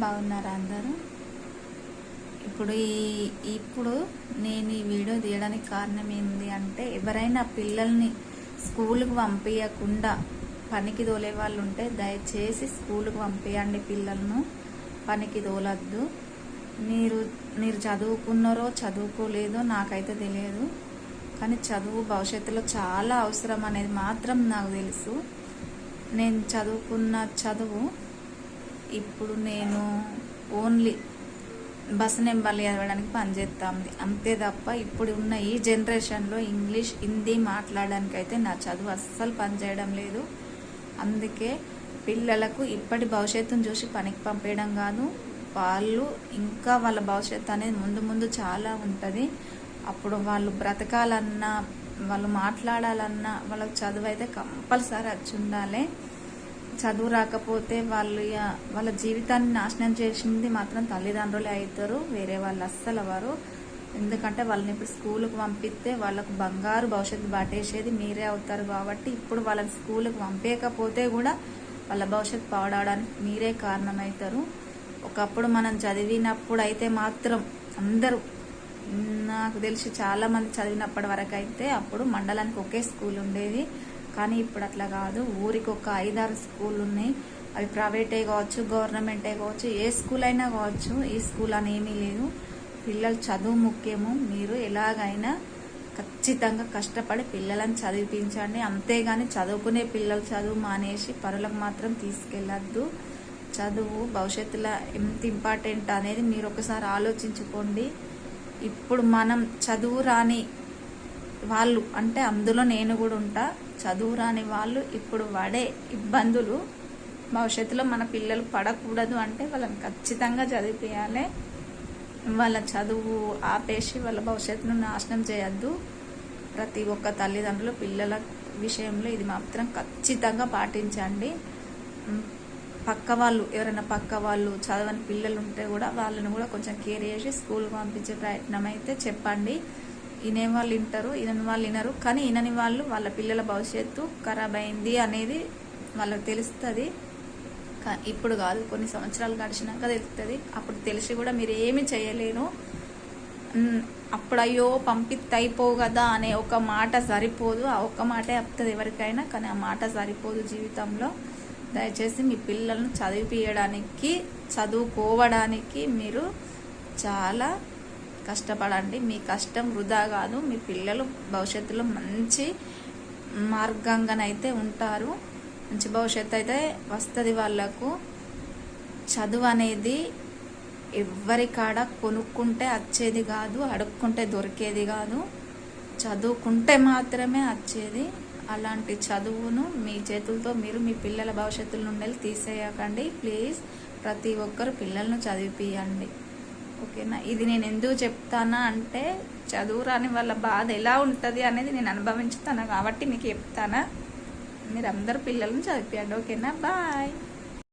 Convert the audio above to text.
బాగున్నారా అందరూ? ఇప్పుడు ఈ ఇప్పుడు నేను ఈ వీడియో తీయడానికి కారణం ఏంటి అంటే ఎవరైనా పిల్లల్ని స్కూల్కి పంపించకుండా పనికి తోలే వాళ్ళు ఉంటే దయచేసి స్కూల్కి పంపించండి పిల్లలను. పనికి తోలద్దు. మీరు మీరు చదువుకున్నారో చదువుకోలేదో నాకైతే తెలియదు. కానీ చదువు భవిష్యత్తులో చాలా అవసరం అనేది మాత్రం నాకు తెలుసు. నేను చదువుకున్న చదువు ఇప్పుడు నేను ఓన్లీ బస్ నెంబర్లు చదవడానికి పనిచేస్తాంది అంతే తప్ప ఇప్పుడు ఉన్న ఈ జనరేషన్లో ఇంగ్లీష్ హిందీ మాట్లాడడానికి అయితే నా చదువు అస్సలు పనిచేయడం లేదు. అందుకే పిల్లలకు ఇప్పటి భవిష్యత్తును చూసి పనికి పంపేయడం కాదు. వాళ్ళు ఇంకా వాళ్ళ భవిష్యత్తు అనేది ముందు ముందు చాలా ఉంటుంది. అప్పుడు వాళ్ళు బ్రతకాలన్నా వాళ్ళు మాట్లాడాలన్నా వాళ్ళకి చదువు అయితే కంపల్సరీ వచ్చి ఉండాలి చదువు రాకపోతే వాళ్ళు వాళ్ళ జీవితాన్ని నాశనం చేసింది మాత్రం తల్లిదండ్రులే అవుతారు వేరే వాళ్ళు అస్సలు అవ్వరు. ఎందుకంటే వాళ్ళని ఇప్పుడు స్కూల్కి పంపిస్తే వాళ్ళకు బంగారు భవిష్యత్తు బాటేసేది మీరే అవుతారు కాబట్టి ఇప్పుడు వాళ్ళని స్కూల్కి పంపేయకపోతే కూడా వాళ్ళ భవిష్యత్తు పాడడానికి మీరే కారణమవుతారు ఒకప్పుడు మనం చదివినప్పుడు అయితే మాత్రం అందరూ నాకు తెలిసి చాలామంది చదివినప్పటి వరకు అయితే అప్పుడు మండలానికి ఒకే స్కూల్ ఉండేది. కానీ ఇప్పుడు అట్లా కాదు. ఊరికి ఒక ఐదారు స్కూల్ ఉన్నాయి అవి ప్రైవేటే కావచ్చు గవర్నమెంటే కావచ్చు ఏ స్కూల్ అయినా కావచ్చు ఈ స్కూల్ అని ఏమీ లేదు. పిల్లలు చదువు ముఖ్యము. మీరు ఎలాగైనా ఖచ్చితంగా కష్టపడి పిల్లలను చదివించండి అంతేగాని చదువుకునే పిల్లలు చదువు మానేసి పరులకు మాత్రం తీసుకెళ్ళద్దు. చదువు భవిష్యత్తులో ఎంత ఇంపార్టెంట్ అనేది మీరు ఒకసారి ఆలోచించుకోండి. ఇప్పుడు మనం చదువు రాని వాళ్ళు అంటే అందులో నేను కూడా ఉంటా. చదువు రాని వాళ్ళు ఇప్పుడు పడే ఇబ్బందులు భవిష్యత్తులో మన పిల్లలు పడకూడదు అంటే వాళ్ళని ఖచ్చితంగా చదివిపియాలి వాళ్ళ చదువు ఆపేసి వాళ్ళ భవిష్యత్తును నాశనం చేయొద్దు. ప్రతి ఒక్క తల్లిదండ్రులు పిల్లల విషయంలో ఇది మాత్రం ఖచ్చితంగా పాటించండి. పక్క వాళ్ళు ఎవరైనా పక్క వాళ్ళు చదవని పిల్లలు ఉంటే కూడా వాళ్ళని కూడా కొంచెం కేర్ చేసి స్కూల్కి పంపించే ప్రయత్నం అయితే చెప్పండి. వినే వాళ్ళు వింటారు వినని వాళ్ళు వినరు. కానీ వినని వాళ్ళు వాళ్ళ పిల్లల భవిష్యత్తు ఖరాబ్ అయింది అనేది వాళ్ళకి తెలుస్తుంది. ఇప్పుడు కాదు కొన్ని సంవత్సరాలు గడిచినాక తెలుస్తుంది. అప్పుడు తెలిసి కూడా మీరు ఏమి చేయలేను. అప్పుడు అయ్యో పంపిస్తే అయిపోవు కదా అనే ఒక మాట సరిపోదు. ఆ ఒక్క మాటే వస్తుంది ఎవరికైనా కానీ ఆ మాట సరిపోదు జీవితంలో. దయచేసి మీ పిల్లలను చదివిపియడానికి చదువుకోవడానికి మీరు చాలా కష్టపడండి. మీ కష్టం వృధా కాదు. మీ పిల్లలు భవిష్యత్తులో మంచి మార్గంగానైతే ఉంటారు. మంచి భవిష్యత్తు అయితే వస్తుంది వాళ్ళకు. చదువు అనేది ఎవ్వరి కాడ కొనుక్కుంటే వచ్చేది కాదు. అడుక్కుంటే దొరికేది కాదు. చదువుకుంటే మాత్రమే వచ్చేది అలాంటి చదువును మీ చేతులతో మీరు మీ పిల్లల భవిష్యత్తుల నుండి తీసేయకండి. ప్లీజ్ ప్రతి ఒక్కరు పిల్లలను చదివిపియండి. ఓకేనా? ఇది నేను ఎందుకు చెప్తానా అంటే చదువు రాని వాళ్ళ బాధ ఎలా ఉంటుంది అనేది నేను అనుభవించుతాను కాబట్టి మీకు చెప్తానా. మీరు అందరు పిల్లలను చదివిపియండి ఓకేనా? బాయ్.